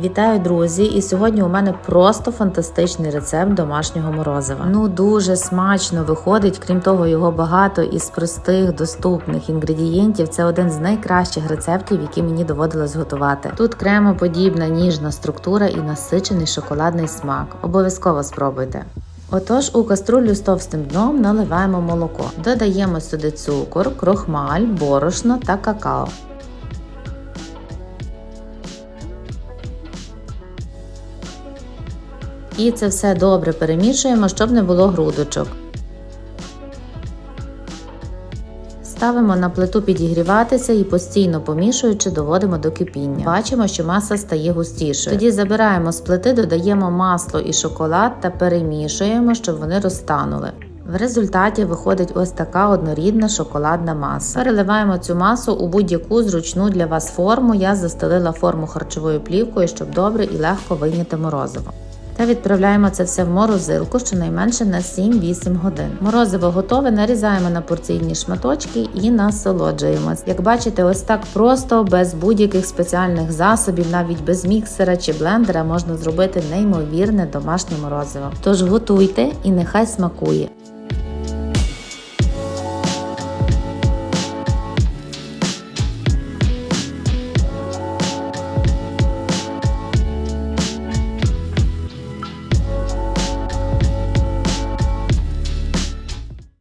Вітаю, друзі! І сьогодні у мене просто фантастичний рецепт домашнього морозива. Ну дуже смачно виходить. Крім того, його багато із простих доступних інгредієнтів. Це один з найкращих рецептів, які мені доводилось готувати. Тут кремоподібна ніжна структура і насичений шоколадний смак. Обов'язково спробуйте. Отож, у каструлю з товстим дном наливаємо молоко. Додаємо сюди цукор, крохмаль, борошно та какао. І це все добре перемішуємо, щоб не було грудочок. Ставимо на плиту підігріватися і постійно помішуючи, доводимо до кипіння. Бачимо, що маса стає густішою. Тоді забираємо з плити, додаємо масло і шоколад та перемішуємо, щоб вони розтанули. В результаті виходить ось така однорідна шоколадна маса. Переливаємо цю масу у будь-яку зручну для вас форму. Я застелила форму харчовою плівкою, щоб добре і легко вийняти морозиво. Та відправляємо це все в морозилку щонайменше на 7-8 годин. Морозиво готове, нарізаємо на порційні шматочки і насолоджуємось. Як бачите, ось так просто, без будь-яких спеціальних засобів, навіть без міксера чи блендера, можна зробити неймовірне домашнє морозиво. Тож готуйте і нехай смакує.